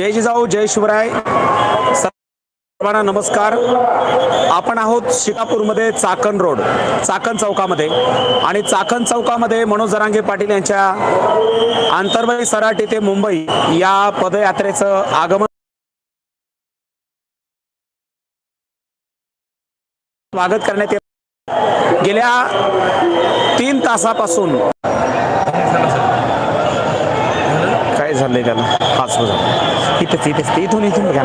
जय जिजाऊ जय शिवराय. सर्वांना नमस्कार. आपण आहोत शिकापूरमध्ये चाकण रोड चाकण चौकामध्ये. आणि चाकण चौकामध्ये मनोज जरांगे पाटील यांच्या आंतरबाई सराट येथे मुंबई या पदयात्रेचं आगमन स्वागत करण्यात येत गेल्या तीन तासापासून झालं झालंय त्याला. हाच झाला इथेच इथेच ते इथून इथून घ्या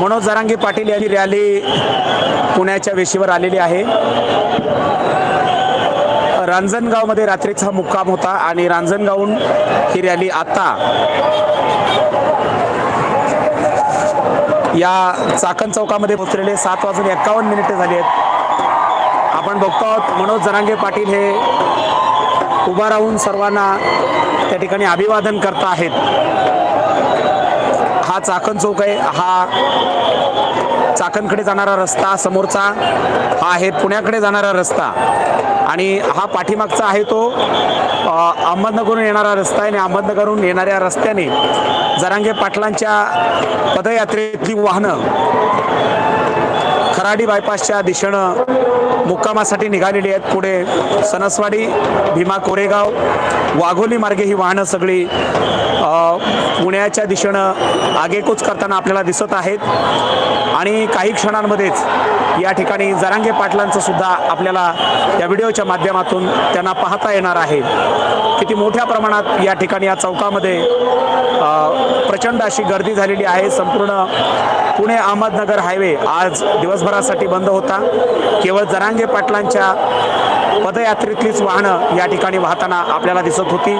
मनोज जरांगे पाटील यांची रॅली पुण्याच्या वेशीवर आलेली आहे. रांजणगावमध्ये रात्रीचा मुक्काम होता आणि रांजणगावहून ही रॅली आता या चाकण चौकामध्ये पोहोचलेले सात वाजून एक्कावन्न मिनिटे झाली आहेत. आपण बघतो आहोत मनोज जरांगे पाटील हे उभा राहून सर्वांना त्या ठिकाणी अभिवादन करता आहेत. हा चाकण चौक आहे. हा चाकणकडे जाणारा रस्ता समोरचा हा आहे पुण्याकडे जाणारा रस्ता. आणि हा पाठीमागचा आहे तो अहमदनगरहून येणारा रस्ता आहे आणि अहमदनगरहून येणाऱ्या रस्त्याने जरांगे पाटलांच्या पदयात्रेतली वाहनं खराडी बायपासच्या दिशेनं मुक्कामासाठी निघालेली आहेत. पुढे सणसवाडी भीमा कोरेगाव वाघोली मार्गे ही वाहनं सगळी पुण्याच्या दिशेनं आगेकूच करताना आपल्याला दिसत आहेत. आणि काही क्षणांमध्येच या ठिकाणी जरांगे पाटलांचं सुद्धा आपल्याला या व्हिडिओच्या माध्यमातून त्यांना पाहता येणार आहे. किती मोठ्या प्रमाणात या ठिकाणी या चौकामध्ये प्रचंड अशी गर्दी झालेली आहे. संपूर्ण पुणे अहमदनगर हायवे आज दिवसभर दिवसभरासाठी बंद होता. केवळ जरांगे पाटलांच्या पदयात्रेतलीच वाहनं या ठिकाणी वाहताना आपल्याला दिसत होती.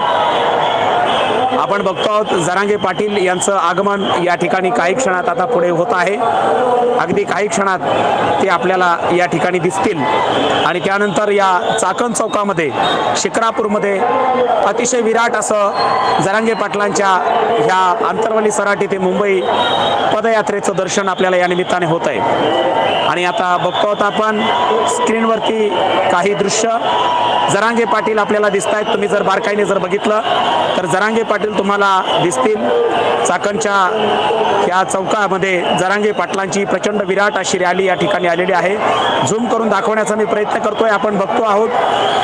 आपण बघतो आहोत जरांगे पाटील यांचं आगमन या ठिकाणी काही क्षणात आता पुढे होत आहे. अगदी काही क्षणात ते आपल्याला या ठिकाणी दिसतील. आणि त्यानंतर या चाकण चौकामध्ये शिक्रापूरमध्ये अतिशय विराट असं जरांगे पाटलांच्या ह्या आंतरवली सराटी ते मुंबई पदयात्रेचं दर्शन आपल्याला या निमित्ताने होत आहे. आणि आता बघतो आहोत आपण स्क्रीनवरती काही दृश्य. जरांगे पाटील आपल्याला दिसत आहेत तुम्ही जर बारकाईने जर बघितलं तर जरांगे पाटील तुम्हाला दिसतील. चाकणच्या या चौकामध्ये जरांगे पाटलांची प्रचंड विराट अशी रॅली या ठिकाणी आलेली आहे. झूम करून दाखवण्याचा मी प्रयत्न करतोय. आपण बघतो आहोत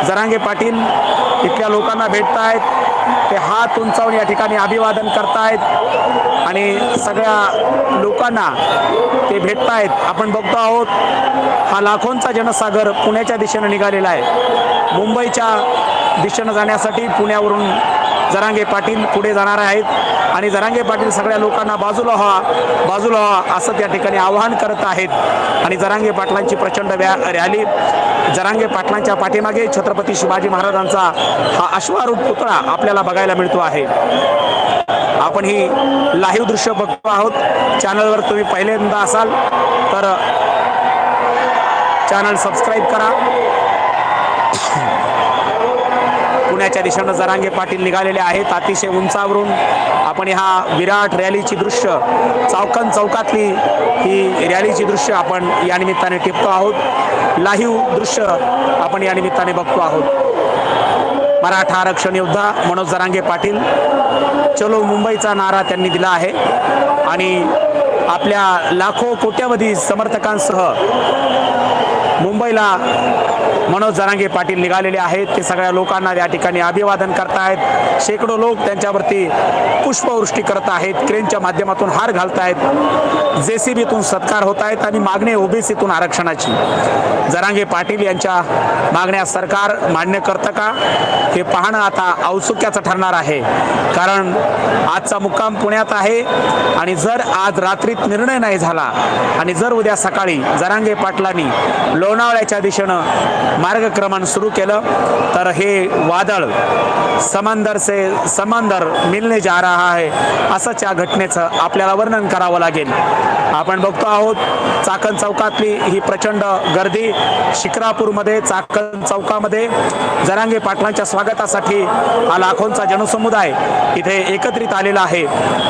जरांगे पाटील इथल्या लोकांना भेटतायत. ते हात उंचावून या ठिकाणी अभिवादन करतायत. आणि सगळ्या लोकांना ते भेटतायत. आपण बघतो आहोत हा लाखोंचा जनसागर पुण्याच्या दिशेनं निघालेला आहे. मुंबईच्या दिशेनं जाण्यासाठी पुण्यावरून जरांगे पाटील पुढे जाणार आहेत. आणि जरांगे पाटील सगळ्या लोकांना बाजूला व्हा बाजूला व्हा असं त्या ठिकाणी आवाहन करत आहेत. आणि जरांगे पाटलांची प्रचंड व्या रॅली. जरांगे पाटलांच्या पाठीमागे छत्रपती शिवाजी महाराजांचा हा अश्वारूप पुतळा आपल्याला बघायला मिळतो आहे. आपण ही लाईव्ह दृश्य बघतो आहोत. चॅनलवर तुम्ही पहिल्यांदा असाल तर चॅनल सबस्क्राईब करा. करण्याच्या दिशेनं जरांगे पाटील निघालेले आहेत. अतिशय उंचावरून आपण ह्या विराट रॅलीची दृश्य चौकन चौकातली ही रॅलीची दृश्य आपण या निमित्ताने टिपतो आहोत. लाईव्ह दृश्य आपण या निमित्ताने बघतो आहोत. मराठा आरक्षण योद्धा मनोज जरांगे पाटील चलो मुंबईचा नारा त्यांनी दिला आहे. आणि आपल्या लाखो कोट्यावधी समर्थकांसह मुंबईला मनोज जरांगे पाटील निघालेले आहेत. ते सगळ्या लोकांना या ठिकाणी अभिवादन करतायत. शेकडो लोक त्यांच्यावरती पुष्पवृष्टी करत आहेत. क्रेनच्या माध्यमातून हार घालतायत. जे सी बीतून सत्कार होत आहेत आणि मागणी ओबीसीतून आरक्षणाची. जरांगे पाटील यांच्या मागण्या सरकार मान्य करतं का? हे पाहणं आता औत्सुक्याचं ठरणार आहे. कारण आजचा मुक्काम पुण्यात आहे आणि जर आज रात्रीत निर्णय नाही झाला आणि जर उद्या सकाळी जरांगे पाटलांनी लोणावळ्याच्या दिशेनं मार्गक्रमण सुरू केलं. तर हे वादळ समंदर से समंदर मिलने जा रहा है असंच या घटनेचं आपल्याला वर्णन करावं लागेल. आपण बघतो आहोत चाकण चौकातली ही प्रचंड गर्दी शिक्रापूरमध्ये चाकण चौकामध्ये. जरांगे पाटलांच्या स्वागतासाठी हा लाखोंचा जनसमुदाय इथे एकत्रित आलेला आहे.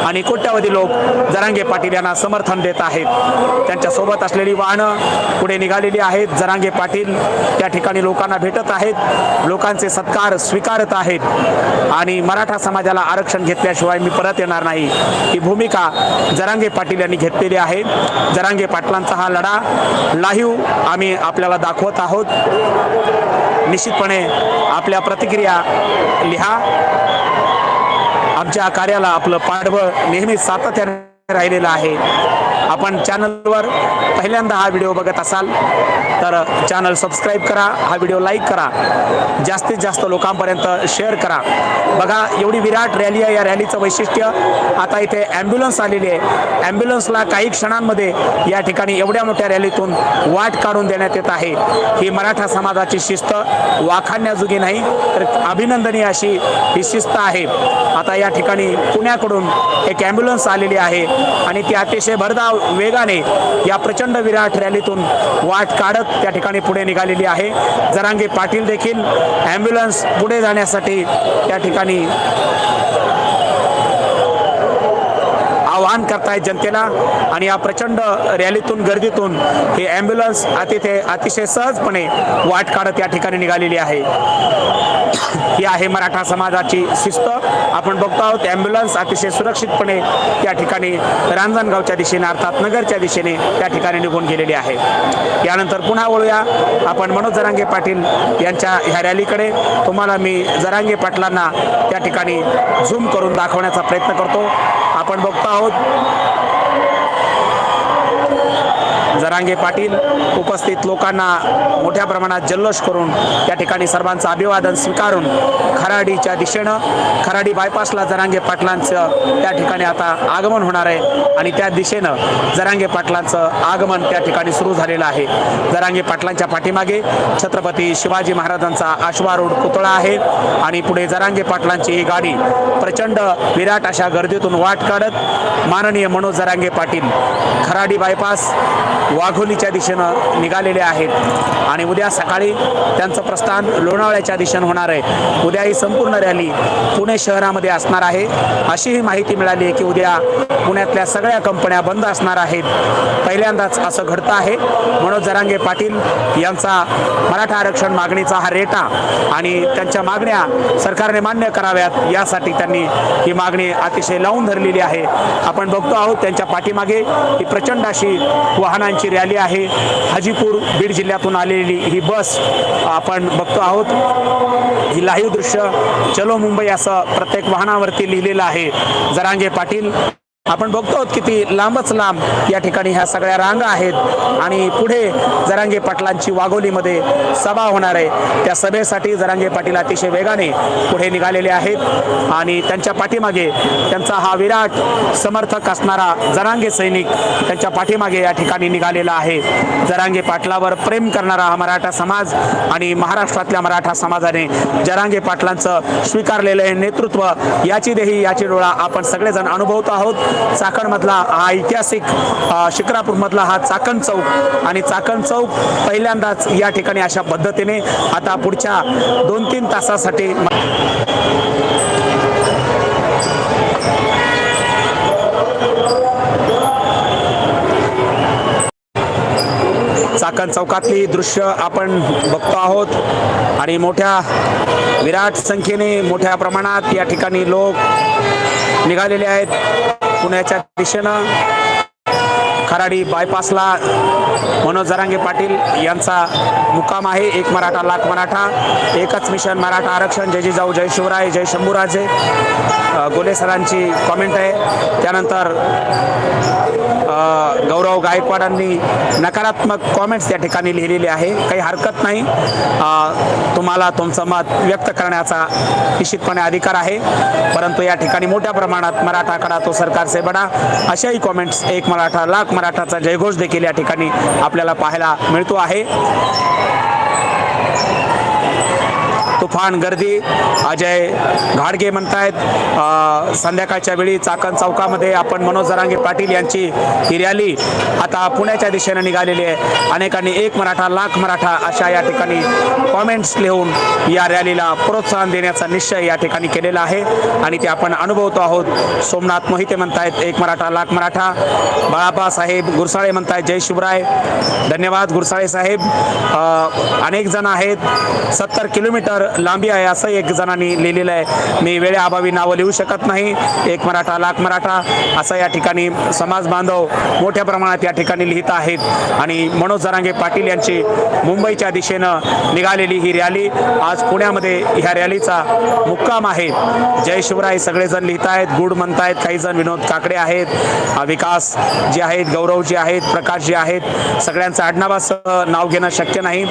आणि कोट्यावधी लोक जरांगे पाटील यांना समर्थन देत आहेत. त्यांच्यासोबत असलेली वाहनं पुढे निघालेली आहेत. जरांगे पाटील त्या ठिकाणी लोकांना भेटत आहेत. लोकांचे सत्कार स्वीकारत आहेत. आणि मराठा समाजाला आरक्षण घेतल्याशिवाय मी परत येणार नाही. ही भूमिका जरांगे पाटील यांनी घेतलेली आहे. जरांगे पाटलांचा हा लढा लाईव्ह आम्ही आपल्याला दाखवत आहोत. निश्चितपणे आपल्या प्रतिक्रिया लिहा. आमच्या कार्याला आपलं पाठबळ नेहमीच सातत्याने राहिलेलं आहे. आपण चॅनलवर पहिल्यांदा हा व्हिडिओ बघत असाल तर चॅनल सबस्क्राईब करा हा व्हिडिओ लाईक करा जास्तीत जास्त लोकांपर्यंत शेअर करा. बघा एवढी विराट रॅली आहे या रॅलीचं वैशिष्ट्य आता इथे ॲम्ब्युलन्स आलेली आहे. ॲम्ब्युलन्सला काही क्षणांमध्ये या ठिकाणी एवढ्या मोठ्या रॅलीतून वाट काढून देण्यात येत आहे. ही मराठा समाजाची शिस्त वाखाणण्याजोगी नाही तर अभिनंदनीय अशी ही शिस्त आहे. आता या ठिकाणी पुण्याकडून एक ॲम्ब्युलन्स आलेली आहे आणि ती अतिशय भरधाव वेगाने या प्रचंड विराट रॅलीतून वाट काढत त्या ठिकाणी पुढे निघालेली आहे. जरांगे पाटील देखील ॲम्ब्युलन्स पुढे जाण्यासाठी त्या ठिकाणी आवाहन करतायत जनतेला आणि या प्रचंड रॅलीतून गर्दीतून ही ॲम्ब्युलन्स अतिथे अतिशय सहजपणे वाट काढत या ठिकाणी निघालेली आहे. ही आहे मराठा समाजाची शिस्त. आपण बघतो आहोत ॲम्ब्युलन्स अतिशय सुरक्षितपणे त्या ठिकाणी रांजणगावच्या दिशेने अर्थात नगरच्या दिशेने त्या ठिकाणी निघून गेलेली आहे. यानंतर पुन्हा वळूया. आपण मनोज जरांगे पाटील यांच्या ह्या रॅलीकडे. तुम्हाला मी जरांगे पाटलांना त्या ठिकाणी झूम करून दाखवण्याचा प्रयत्न करतो. आपण बघतो आहोत. जरांगे पाटील उपस्थित लोकांना मोठ्या प्रमाणात जल्लोष करून त्या ठिकाणी सर्वांचं अभिवादन स्वीकारून खराडीच्या दिशेनं खराडी बायपासला जरांगे पाटलांचं त्या ठिकाणी आता आगमन होणार आहे. आणि त्या दिशेनं जरांगे पाटलांचं आगमन त्या ठिकाणी सुरू झालेलं आहे. जरांगे पाटलांच्या पाठीमागे छत्रपती शिवाजी महाराजांचा आश्वारूढ पुतळा आहे. आणि पुढे जरांगे पाटलांची ही गाडी प्रचंड विराट अशा गर्दीतून वाट काढत माननीय मनोज जरांगे पाटील खराडी बायपास वाघोलीच्या दिशेनं निघालेले आहेत. आणि उद्या सकाळी त्यांचं प्रस्थान लोणावळ्याच्या दिशेनं होणार आहे. उद्या ही संपूर्ण रॅली पुणे शहरामध्ये असणार आहे. अशीही माहिती मिळाली आहे की उद्या पुण्यातल्या सगळ्या कंपन्या बंद असणार आहेत. पहिल्यांदाच असं घडतं आहे. मनोज जरांगे पाटील यांचा मराठा आरक्षण मागणीचा हा रेटा आणि त्यांच्या मागण्या सरकारने मान्य कराव्यात यासाठी त्यांनी ही मागणी अतिशय लावून धरलेली आहे. आपण बघतो आहोत त्यांच्या पाठीमागे ही प्रचंड अशी वाहनांची रॅली आहे. हाजीपूर बीड जिल्ह्यातून आलेली ही बस आपण बघतो आहोत. ही लाईव्ह दृश्य चलो मुंबई असं प्रत्येक वाहनावरती लिहिलेलं आहे. जरांगे पाटील. आपण बघतो आहोत किती लांबच लांब या ठिकाणी ह्या सगळ्या रांगा आहेत. आणि पुढे जरांगे पाटलांची वाघोलीमध्ये सभा होणार आहे. त्या सभेसाठी जरांगे पाटील अतिशय वेगाने पुढे निघालेले आहेत. आणि त्यांच्या पाठीमागे त्यांचा हा विराट समर्थक असणारा जरांगे सैनिक त्यांच्या पाठीमागे या ठिकाणी निघालेला आहे. जरांगे पाटलावर प्रेम करणारा हा मराठा समाज आणि महाराष्ट्रातल्या मराठा समाजाने जरांगे पाटलांचं स्वीकारलेलं हे नेतृत्व याची देही याची डोळा आपण सगळेजण अनुभवत आहोत. चाकणमधला हा ऐतिहासिक शिक्रापूरमधला हा चाकण चौक. आणि चाकण चौक पहिल्यांदाच या ठिकाणी अशा पद्धतीने आता पुढच्या दोन तीन तासासाठी चाकण चौकातली दृश्य आपण बघतो आहोत. आणि मोठ्या विराट संख्येने मोठ्या प्रमाणात या ठिकाणी लोक निघालेले आहेत. पुण्याच्या दिशेनं खराडी बायपासला मनोज जरांगे पाटील यांचा मुक्काम आहे. एक मराठा लाख मराठा. एकच मिशन मराठा आरक्षण. जय जिजाऊ जय शिवराय जय शंभूराजे. गोले सरांची कॉमेंट आहे. त्यानंतर गौरव गायकवाडांनी नकारात्मक कॉमेंट्स त्या ठिकाणी लिहिलेले आहे. काही हरकत नाही. तुम्हाला तुमचं मत व्यक्त करण्याचा निश्चितपणे अधिकार आहे. परंतु या ठिकाणी मोठ्या प्रमाणात मराठा कडा तो सरकारचे बडा. अशाही कॉमेंट्स एक मराठा लाख मराठाचा जयघोष देखील या ठिकाणी आपल्याला पाहायला मिळतो आहे. तुफान गर्दी. अजय घाडगे म्हणतायत आहेत संध्याकाळच्या वेळी चाकण चौकामध्ये आपण मनोज जरांगे पाटील यांची ही रॅली आता पुण्याच्या दिशेने निघालेली आहे. अनेकांनी एक मराठा लाख मराठा अशा या ठिकाणी कॉमेंट्स लिहून या रॅलीला प्रोत्साहन देण्याचा निश्चय या ठिकाणी केलेला आहे. आणि ते आपण अनुभवतो आहोत. सोमनाथ मोहिते म्हणतायत एक मराठा लाख मराठा. बाळापा साहेब गुरसाळे म्हणतायत जय शिवराय. धन्यवाद गुरसाळे साहेब. अनेक जण आहेत. सत्तर किलोमीटर लांबी आहे असं एक जणांनी लिहिलेलं आहे. मी वेळेअभावी नावं लिहू शकत नाही. एक मराठा लाख मराठा असं या ठिकाणी समाज बांधव मोठ्या प्रमाणात या ठिकाणी लिहित आहेत. आणि मनोज जरांगे पाटील यांची मुंबईच्या दिशेनं निघालेली ही रॅली आज पुण्यामध्ये ह्या रॅलीचा मुक्काम आहे. जय शिवराय सगळेजण लिहित आहेत गुड म्हणतायत काही जण विनोद काकडे आहेत. विकास जे आहेत गौरव जे आहेत प्रकाश जे आहेत सगळ्यांचं आडनावासह नाव घेणं शक्य नाही.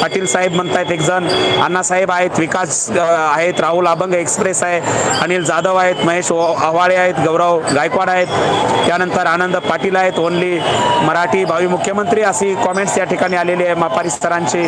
पाटील साहेब म्हणतायत एक जण अण्णासाहेब आहेत. विकास आहेत राहुल अभंग एक्सप्रेस आहे अनिल जाधव आहेत महेश आव्हाळे आहेत गौरव गायकवाड आहेत. त्यानंतर आनंद पाटील आहेत ओनली मराठी भावी मुख्यमंत्री अशी कॉमेंट्स या ठिकाणी आलेली आहे मापारी सरांची.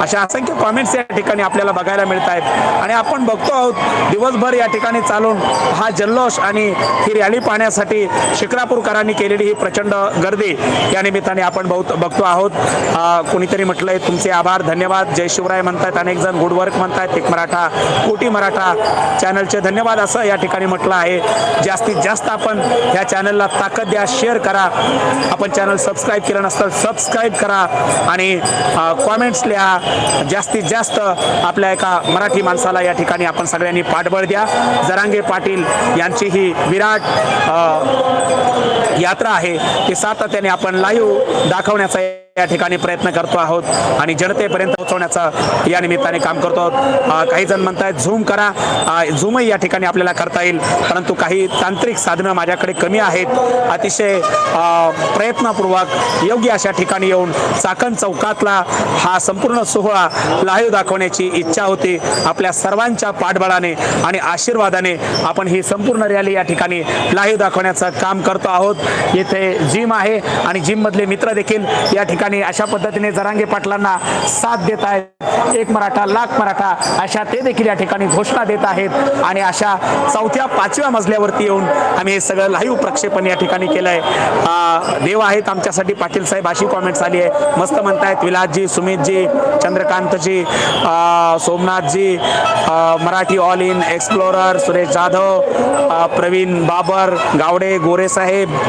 अशा असंख्य कॉमेंट्स या ठिकाणी आपल्याला बघायला मिळत आहेत. आणि आपण बघतो आहोत दिवसभर या ठिकाणी चालून हा जल्लोष आणि ही रॅली पाहण्यासाठी शिक्रापूरकरांनी केलेली ही प्रचंड गर्दी. या निमित्ताने आपण बहुत बघतो आहोत. कुणीतरी कोणीतरी म्हटलंय तुमचे आभार धन्यवाद. जय शिवराय म्हणतात अनेक जण गुड वर्क म्हणतायत एक मराठा कोटी मराठा चॅनलचे धन्यवाद. असं या ठिकाणी म्हटलं आहे. जास्तीत जास्त आपण या चॅनलला ताकद द्या शेअर करा. आपण चॅनल सबस्क्राईब केलं नसतं सबस्क्राईब करा आणि कॉमेंट्स लिहा. जास्तीत जास्त आपल्या एका मराठी माणसाला या ठिकाणी आपण सगळ्यांनी पाठबळ द्या. जरांगे पाटील यांची ही विराट यात्रा आहे. ती सातत्याने आपण लाईव्ह दाखवण्याचा या ठिकाणी प्रयत्न करतो आहोत आणि जनतेपर्यंत पोहोचवण्याचा या निमित्ताने काम करतो आहोत. काही जण म्हणतायत झूम करा. झूमही या ठिकाणी आपल्याला करता येईल. परंतु काही तांत्रिक साधनं माझ्याकडे कमी आहेत. अतिशय प्रयत्नपूर्वक योग्य अशा ठिकाणी येऊन चाकण चौकातला हा संपूर्ण सोहळा लाईव्ह दाखवण्याची इच्छा होती. आपल्या सर्वांच्या पाठबळाने आणि आशीर्वादाने आपण ही संपूर्ण रॅली या ठिकाणी लाईव्ह दाखवण्याचं काम करतो आहोत. येथे जिम आहे आणि जिममधले मित्र देखील या ठिकाणी अशा पद्धतीने जरांगे पाटलांना साथ देत आहेत. एक मराठा लाख मराठा अशा ते देखील या ठिकाणी घोषणा देत आहेत. आणि अशा चौथ्या पाचव्या मजल्यावरती येऊन आम्ही हे सगळं लाईव्ह प्रक्षेपण या ठिकाणी केलं आहे देव आहेत आमच्यासाठी. पाटील साहेब अशी कॉमेंट्स आली आहे. मस्त म्हणतायत Vilasji Sumitji Chandrakantji Somnathji Marathi all in explorer Suresh Jadhav Praveen Babar Gawade Gore साहेब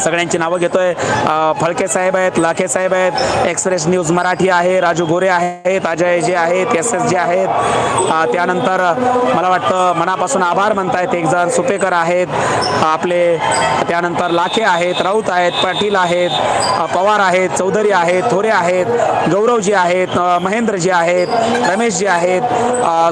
सगळ्यांची नावं घेतोय. फळके साहेब आहेत लाखे साहेब आहेत एक्सप्रेस न्यूज मराठी आहे राजू गोरे आहेत अजय जे आहेत एस एस जे आहेत. त्यानंतर मला वाटतं मनापासून आभार म्हणतायत एक जण सुपेकर आहेत आपले त्यानंतर लाखे आहेत राऊत आहेत पाटील आहेत पवार आहेत चौधरी आहेत थोरे आहेत गौरवजी आहेत महेंद्रजी आहेत रमेशजी आहेत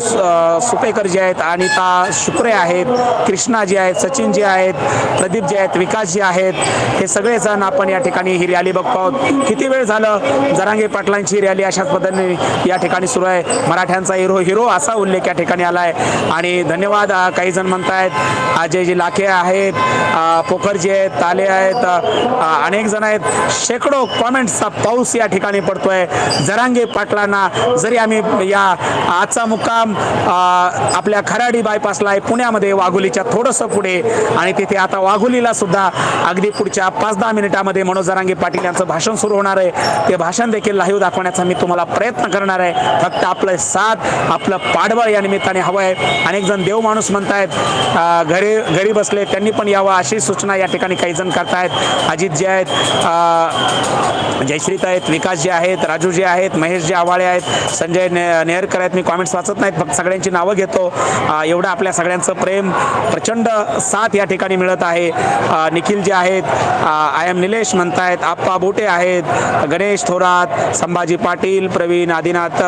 सुपेकरजी सुपेकर जे आहेत अनिता शुक्रे आहेत कृष्णाजी आहेत सचिनजी आहेत प्रदीपजी आहेत विकासजी आहेत हे सगळेजण आपण या ठिकाणी ही रॅली बघतो आहोत. किती वेळ झालं? जरांगे पाटलांची रॅली अशाच पद्धतीने या ठिकाणी सुरू आहे. मराठ्यांचा हिरो हिरो असा उल्लेख या ठिकाणी आला आहे आणि धन्यवाद काही जण म्हणतायत अजयजी लाखे आहेत पोखरजी आहेत ताले आहेत अनेक जण आहेत. शेकडो कॉमेंट्सचा पाऊस या ठिकाणी पडतोय. जरांगे पाटलांना जरी आम्ही या आजचा मुक्काम आपल्या खराडी बायपासला आहे पुण्यामध्ये वाघोलीच्या थोडंसं पुढे आणि तिथे आता वाघोलीला सुद्धा अगदी पुढच्या पाच दहा मिनिटामध्ये मनोज जरांगे पाटील यांचं भाषण सुरू होणार आहे. ते भाषण देखील लाईव्ह दाखवण्याचा मी तुम्हाला प्रयत्न करणार आहे. फक्त आपलं साथ आपलं पाठबळ या निमित्ताने हवं आहे. अनेक जण देव माणूस म्हणतायत घरी घरी बसले त्यांनी पण यावं अशी सूचना या ठिकाणी काही जण करतायत. अजित जे आहेत जयश्रीत आहेत विकास जे आहेत राजू जे आहेत महेश जे आवाळे आहेत संजय ने नेहरकर आहेत मी कॉमेंट्स वाचत नाहीत फक्त सगळ्यांची नावं घेतो. एवढं आपल्या सगळ्यांचं प्रेम प्रचंड साथ या ठिकाणी मिळत आहे. निखिल जे आहेत आय एम निलेश म्हणतायत आप्पा बोटे आहेत गणेश थोरात संभाजी पाटील प्रवीण आदिनाथ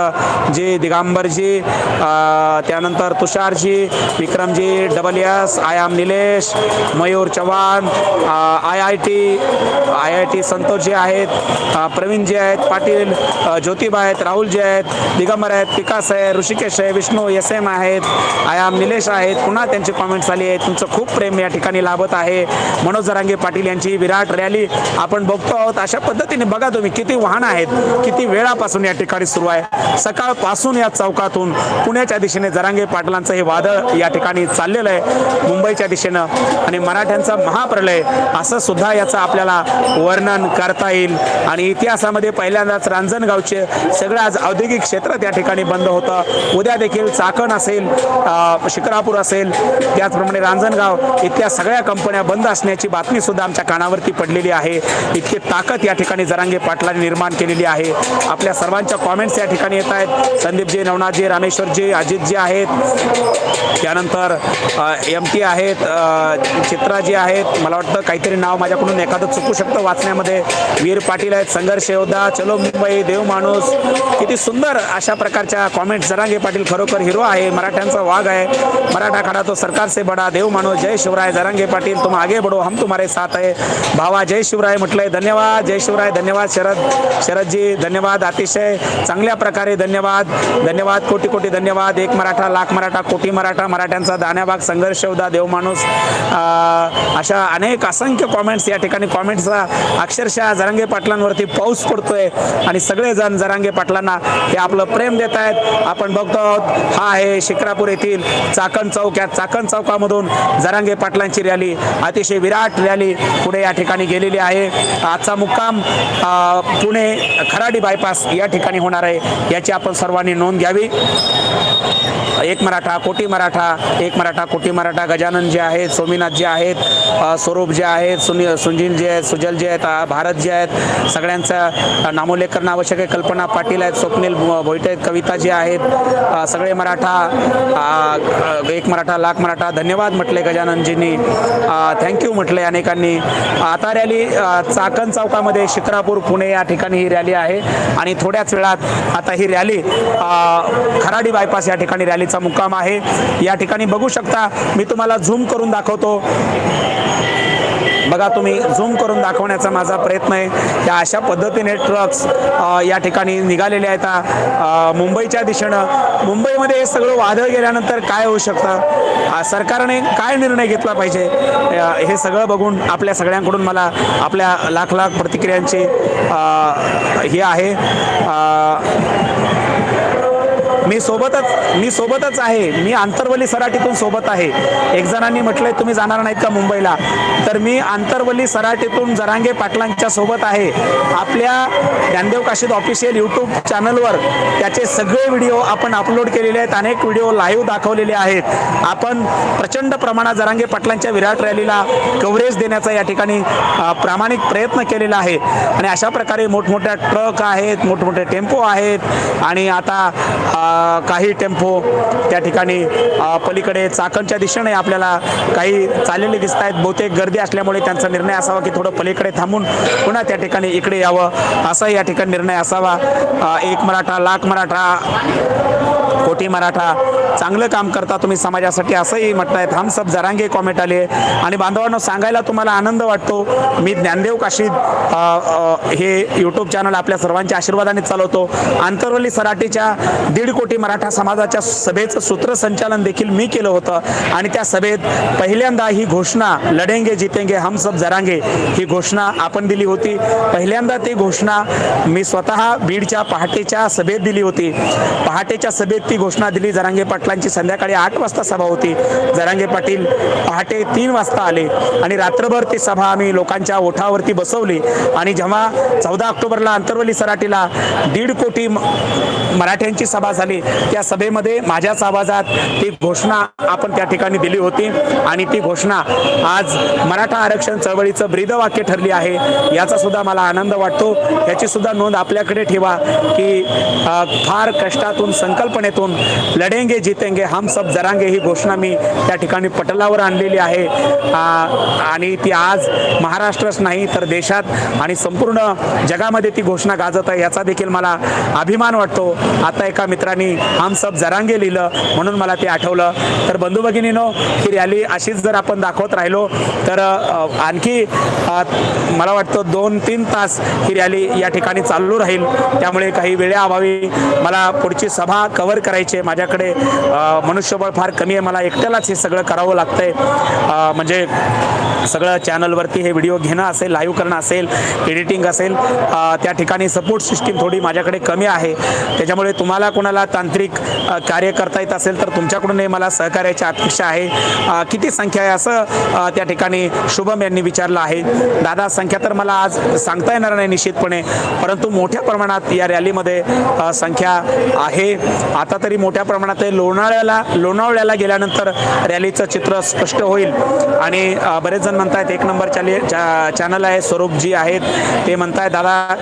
जी दिगांबरजी त्यानंतर Tusharji Vikramji double S I M Nilesh Mayur Chavan I I T I I T Santosh जे आहेत प्रवीण जे आहेत पाटील ज्योतिबा आहेत राहुल जे आहेत दिगंबर आहेत विकास आहे ऋषिकेश आहे विष्णू एस एम आहेत आयाम निलेश आहेत पुन्हा त्यांची कॉमेंट्स आली आहेत. तुमचं खूप प्रेम या ठिकाणी लाभत आहे. मनोज जरांगे पाटील यांची विराट रॅली आपण बघतो आहोत. अशा पद्धतीने बघा तुम्ही किती वाहनं आहेत किती वेळापासून या ठिकाणी सुरू आहे. सकाळपासून या चौकातून पुण्याच्या दिशेने जरांगे पाटलांचं हे वादळ या ठिकाणी चाललेलं आहे. मुंबईच्या दिशेनं आणि मराठ्यांचा महाप्रलय असं सुद्धा याचं आपल्याला वर्णन करता येईल. आणि इतिहासामध्ये पहिल्यांदाच रांजणगावचे सगळं आज औद्योगिक क्षेत्र त्या ठिकाणी बंद होतं. उद्या देखील चाकण असेल अ, शिक्रापूर असेल त्याचप्रमाणे रांजणगाव इथल्या सगळ्या कंपन्या बंद असण्याची बातमी सुद्धा आमच्या कानावरती पडलेली आहे. इतकी ताकद या ठिकाणी जरांगे पाटलांनी निर्माण केलेली आहे. आपल्या सर्वांच्या कॉमेंट्स या ठिकाणी येत आहेत. संदीपजी नवनाथजी रामेश्वरजी अजितजी आहेत. त्यानंतर एम टी आहेत चित्राजी आहेत. मला वाटतं काहीतरी नाव माझ्याकडून एखादं चुकू शकतं वाचण्यामध्ये. वीर पाटील आहेत संघर्ष योद्धा चलो मुंबई देव माणूस. किती सुंदर अशा प्रकारच्या कॉमेंट्स जरांगे पाटील खरोखर हिरो आहे. मराठ्यांचा वाघ आहे. मराठा खडा तो सरकार से बडा देव माणूस जय शिवराय जरांगे पाटील तुम आगे बढो हम तुम्हारे साथ आहे. भावा जय शिवराय म्हटलंय धन्यवाद जय शिवराय धन्यवाद शरद शरदजी धन्यवाद अतिशय चांगल्या प्रकारे धन्यवाद धन्यवाद कोटी कोटी धन्यवाद एक मराठा लाख मराठा कोटी मराठा मराठ्यांचा दाण्याबाग संघर्ष होता देव माणूस अशा अनेक असंख्य कॉमेंट्स या ठिकाणी. कॉमेंट्सचा अक्षरशः जरांगे पाटलांवरती पाऊस पडतोय. आणि सगळेजण जरांगे पाटलांना हे आपलं प्रेम देत आहेत. आपण बघतो आहोत हा आहे शिक्रापूर येथील चाकण चौक. या चाकण चौकामधून जरांगे पाटलांची रॅली अतिशय विराट रॅली पुढे या ठिकाणी गेलेली आहे. आजचा मुक्काम पुणे खराडी बायपास या ठिकाणी होणार आहे. याची आपण सर्वांनी नोंद घ्यावी. एक मराठा कोटी मराठा एक मराठा कोटी मराठा गजानन जे आहेत सोमीनाथ जे आहेत स्वरूप जे आहेत सुनी सुंजील जे आहेत सुजल जे आहेत भारत जे आहेत सगळ्यांचा अ, नामोल्लेख करणं आवश्यक आहे. कल्पना पाटील आहेत स्वप्नील भो- भोईटे आहेत कविता जे आहेत सगळे मराठा एक मराठा लाख मराठा धन्यवाद म्हटले गजाननजींनी. थँक्यू म्हटले अनेकांनी. आता रॅली चाकण चौकामध्ये शिक्रापूर पुणे या ठिकाणी ही रॅली आहे. आणि थोड्याच वेळात आता ही रॅली खराडी बायपास या ठिकाणी रॅली रॅलीचा मुक्काम आहे. या ठिकाणी बघू शकता मी तुम्हाला झूम करून दाखवतो. बघा तुम्ही झूम करून दाखवण्याचा माझा प्रयत्न आहे. या अशा पद्धतीने ट्रक्स या ठिकाणी निघालेले आहेत. मुंबईच्या दिशेनं. मुंबईमध्ये हे सगळं वादळ गेल्यानंतर काय होऊ शकतं? सरकारने काय निर्णय घेतला पाहिजे? हे सगळं बघून आपल्या सगळ्यांकडून मला आपल्या लाख लाख प्रतिक्रियांची हे आहे. मी सोबतच मी सोबतच आहे. मी आंतरवली सराटीतून सोबत आहे. एक जणांनी म्हटलंय तुम्ही जाणार नाहीत का मुंबईला? तर मी आंतरवली सराटीतून जरांगे पाटलांच्या सोबत आहे. आपल्या ज्ञानदेव काशीद ऑफिशियल यूट्यूब चॅनलवर त्याचे सगळे व्हिडिओ आपण अपलोड केलेले आहेत. अनेक व्हिडिओ लाईव्ह दाखवलेले आहेत. आपण प्रचंड प्रमाणात जरांगे पाटलांच्या विराट रॅलीला कव्हरेज देण्याचा या ठिकाणी प्रामाणिक प्रयत्न केलेला आहे. आणि अशा प्रकारे मोठमोठ्या ट्रक आहेत मोठमोठे टेम्पो आहेत. आणि आता काही टेम्पो त्या ठिकाणी पलीकडे चाकणच्या दिशेने आपल्याला काही चाललेले दिसत आहेत. बहुतेक गर्दी असल्यामुळे त्यांचा निर्णय असावा की थोडं पलीकडे थांबून पुन्हा त्या ठिकाणी इकडे यावं. असा या ठिकाणी निर्णय असावा. एक मराठा लाख मराठा कोटी मराठा चांगलं काम करता तुम्ही समाजासाठी असंही म्हणतायत थांब सब जरांगे कॉमेंट आले आणि बांधवांनो सांगायला तुम्हाला आनंद वाटतो. मी ज्ञानदेव काशीद हे यूट्यूब चॅनल आपल्या सर्वांच्या आशीर्वादाने चालवतो. आंतरवली सराटीच्या दीड कोटी मराठा समाजाच्या सभेचं सूत्रसंचालन देखील मी केलं होतं. आणि त्या सभेत पहिल्यांदा ही घोषणा लढेंगे जितेंगे हम सब जरांगे ही घोषणा आपण दिली होती. पहिल्यांदा ती घोषणा मी स्वतः बीडच्या पहाटेच्या सभेत दिली होती. पहाटेच्या सभेत ती घोषणा दिली. जरांगे पाटलांची संध्याकाळी आठ वाजता सभा होती. जरांगे पाटील पहाटे तीन वाजता आले आणि रात्रभर ती सभा आम्ही लोकांच्या ओठावरती बसवली. आणि जेव्हा चौदा ऑक्टोबरला अंतरवली सराटीला दीड कोटी मराठ्यांची सभा झाली त्या सभेमध्ये माझ्याच आवाजात ती घोषणा आपण त्या ठिकाणी दिली होती. आणि ती घोषणा आज मराठा आरक्षण चळवळीचं ब्रीदवाक्य ठरली आहे. याचा सुद्धा मला आनंद वाटतो. याची सुद्धा नोंद आपल्याकडे ठेवा की फार कष्टातून संकल्पनेतून लढेंगे जितेंगे हम सब जरांगे ही घोषणा मी त्या ठिकाणी पटलावर आणलेली आहे. आणि ती आज महाराष्ट्रच नाही तर देशात आणि संपूर्ण जगामध्ये ती घोषणा गाजत आहे याचा देखील मला अभिमान वाटतो. आता एका मित्रांनी हम सब जरांगे लिहिलं म्हणून मला ते आठवलं. तर बंधू भगिनीनो ही रॅली अशीच जर आपण दाखवत राहिलो तर आणखी मला वाटतं दोन तीन तास ही रॅली या ठिकाणी चालू राहील. त्यामुळे काही वेळेअभावी मला पुढची सभा कव्हर करायची आहे. माझ्याकडे मनुष्यबळ फार कमी आहे. मला एकट्यालाच हे सगळं करावं लागतंय. आहे म्हणजे सगळं चॅनलवरती हे व्हिडिओ घेणं असेल लाईव्ह करणं असेल एडिटिंग असेल त्या ठिकाणी सपोर्ट सिस्टीम थोडी माझ्याकडे कमी आहे. त्याच्यामुळे तुम्हाला कोणाला तांत्रिक कार्य करता येत असेल तर तुमच्याकडूनही मला सहकार्याची अपेक्षा आहे. किती संख्या आहे असं त्या ठिकाणी शुभम यांनी विचारलं आहे. दादा संख्या तर मला आज सांगता येणार नाही निश्चितपणे परंतु मोठ्या प्रमाणात या रॅलीमध्ये संख्या आहे. आता तरी मोठ्या प्रमाणात लोणावळ्याला लोणावळ्याला गेल्यानंतर रॅलीचं चित्र स्पष्ट होईल. आणि बरेच जण म्हणतायत एक नंबर चॅली चॅनल आहे स्वरूपजी आहेत. ते म्हणतायत दादा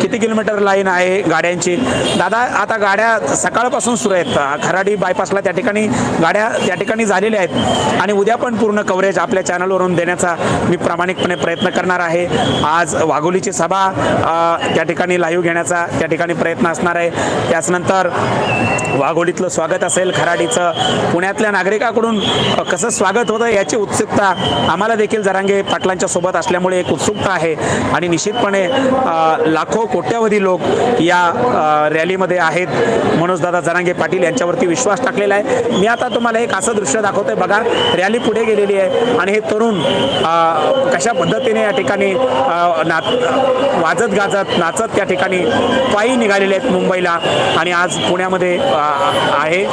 किती किलोमीटर लाईन आहे गाड्यांची? दादा आता गाड्या सकाळपासून सुरू आहेत. खराडी बायपासला त्या ठिकाणी गाड्या त्या ठिकाणी झालेल्या आहेत. आणि उद्या पण पूर्ण कव्हरेज आपल्या चॅनलवरून देण्याचा मी प्रामाणिकपणे प्रयत्न करणार आहे. आज वाघोलीची सभा त्या ठिकाणी लाईव्ह घेण्याचा त्या ठिकाणी प्रयत्न असणार आहे. त्याचनंतर वाघोलीतलं स्वागत असेल खराडीचं. पुण्यातल्या नागरिकाकडून कसं स्वागत होतं याची उत्सुकता आम्हाला देखील जरांगे पाटलांच्या सोबत असल्यामुळे एक उत्सुकता आहे. आणि निश्चितपणे लाखो कोट्यावधी लोक या रॅलीमध्ये आहेत. म्हणून मनोजदादा जरांगे पाटील यांच्यावरती विश्वास टाकलेला आहे. मी आता तुम्हाला एक असं दृश्य दाखवतोय. बघा रॅली पुढे गेलेली आहे. आणि हे तरुण कशा पद्धतीने या ठिकाणी अ, नाच वाजत गाजत नाचत त्या ठिकाणी पायी निघालेले आहेत मुंबईला. आणि आज पुण्यामध्ये आहे.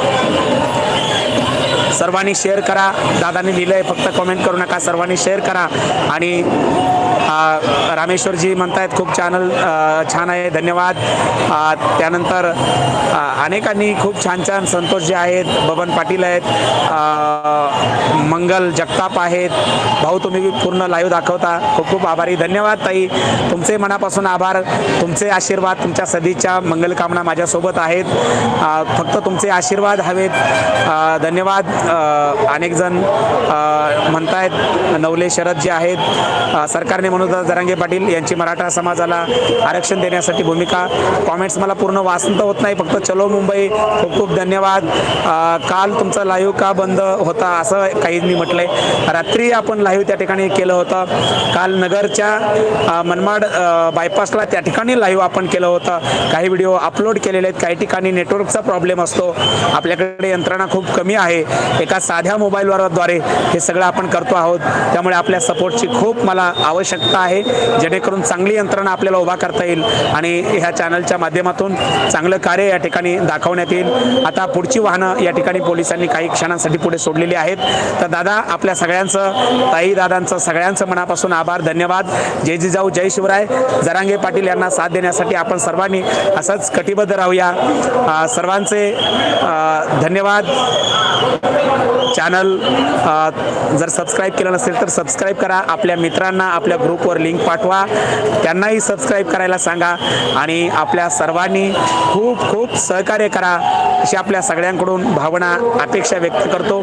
सर्वांनी शेअर करा. दादाने लिहिलं आहे फक्त कमेंट करू नका. सर्वांनी शेअर करा. आणि रामेश्वरजी म्हणतायत खूप चॅनल छान आहे धन्यवाद. त्यानंतर अनेकांनी खूप छान छान संतोष जे आहेत बबन पाटील आहेत मंगल जगताप आहेत. भाऊ तुम्ही पूर्ण लाईव्ह दाखवता. खूप खूप आभारी. धन्यवाद ताई. तुमचे मनापासून आभार. तुमचे आशीर्वाद तुमच्या सदीच्या मंगलकामना माझ्यासोबत आहेत. फक्त तुमचे आशीर्वाद हवेत. धन्यवाद. अनेकजण अनेक जण म्हणतायत नवले शरद जे आहेत सरकारने मनोज जरांगे पाटील यांची मराठा समाजाला आरक्षण देण्यासाठी भूमिका. कॉमेंट्स मला पूर्ण वाचता होत नाही फक्त चलो मुंबई. खूप खूप धन्यवाद. काल तुमचा लाईव्ह का बंद होता असं काहींनी म्हटलंय. रात्री आपण लाईव्ह त्या ठिकाणी केलं होतं. काल नगरच्या मनमाड बायपासला त्या ठिकाणी लाईव्ह आपण केलं होतं. काही व्हिडिओ अपलोड केलेले आहेत. काही ठिकाणी नेटवर्कचा प्रॉब्लेम असतो. आपल्याकडे यंत्रणा खूप कमी आहे. एका साध्या मोबाईलवरद्वारे हे सगळं आपण करतो आहोत. त्यामुळे आपल्या सपोर्टची खूप मला आवश्यकता आहे जेणेकरून चांगली यंत्रणा आपल्याला उभा करता येईल आणि ह्या चॅनलच्या माध्यमातून चांगलं कार्य या ठिकाणी दाखवण्यात येईल. आता पुढची वाहनं या ठिकाणी पोलिसांनी काही क्षणांसाठी पुढे सोडलेली आहेत. तर दादा आपल्या सगळ्यांचं ताई दादांचं सगळ्यांचं मनापासून आभार धन्यवाद. जय जिजाऊ जय शिवराय. जरांगे पाटील यांना साथ देण्यासाठी आपण सर्वांनी असंच कटिबद्ध राहूया. सर्वांचे धन्यवाद. चॅनल जर सबस्क्राईब केलं नसेल तर सबस्क्राईब करा. आपल्या मित्रांना आपल्या ग्रुपवर लिंक पाठवा. त्यांनाही सबस्क्राईब करायला सांगा आणि आपल्या सर्वांनी खूप खूप सहकार्य करा अशी आपल्या सगळ्यांकडून भावना अपेक्षा व्यक्त करतो.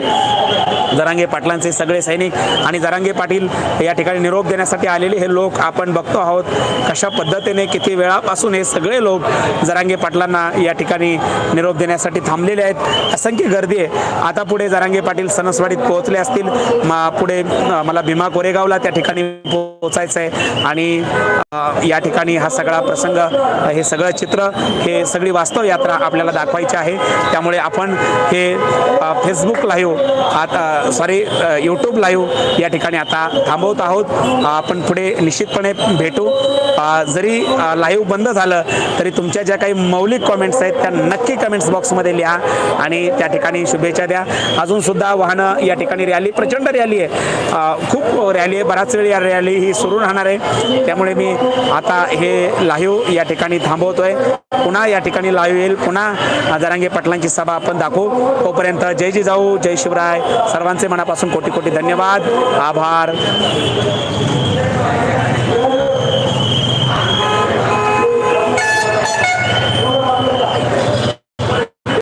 जरांगे पाटलांचे सगळे सैनिक आणि जरांगे पाटील या ठिकाणी निरोप देण्यासाठी आलेले हे लोक आपण बघतो आहोत कशा पद्धतीने किती वेळापासून हे सगळे लोक जरांगे पाटलांना या ठिकाणी निरोप देण्यासाठी थांबलेले आहेत. असंख्य गर्दी आहे. आता पुढे जरांगे पाटील सणसवाडीत पोहोचले असतील. मा पुढे मला भीमा कोरेगावला त्या ठिकाणी पोहोचायचं आहे. आणि या ठिकाणी हा सगळा प्रसंग हे सगळं चित्र हे सगळी वास्तव यात्रा आपल्याला दाखवायची आहे. त्यामुळे आपण हे फेसबुक लाईव्ह आता सॉरी यूट्यूब लाईव्ह या ठिकाणी आता थांबवत आहोत. आपण पुढे निश्चितपणे भेटू. जरी लाईव्ह बंद झालं तरी तुमच्या ज्या काही मौलिक कॉमेंट्स आहेत त्या नक्की कमेंट्स बॉक्समध्ये लिहा आणि त्या ठिकाणी शुभेच्छा द्या. अजूनसुद्धा वाहनं या ठिकाणी रॅली प्रचंड रॅली आहे. खूप रॅली आहे. बराच वेळ या रॅली ही सुरू राहणार आहे. त्यामुळे मी आता हे लाईव्ह या ठिकाणी थांबवतो आहे पुन्हा या ठिकाणी लाईव्ह येईल. पुन्हा जरांगे पाटलांची सभा आपण दाखवू. तोपर्यंत जय जिजाऊ जय शिवराय. सर्वांचे मनापासून कोटी कोटी धन्यवाद. आभार.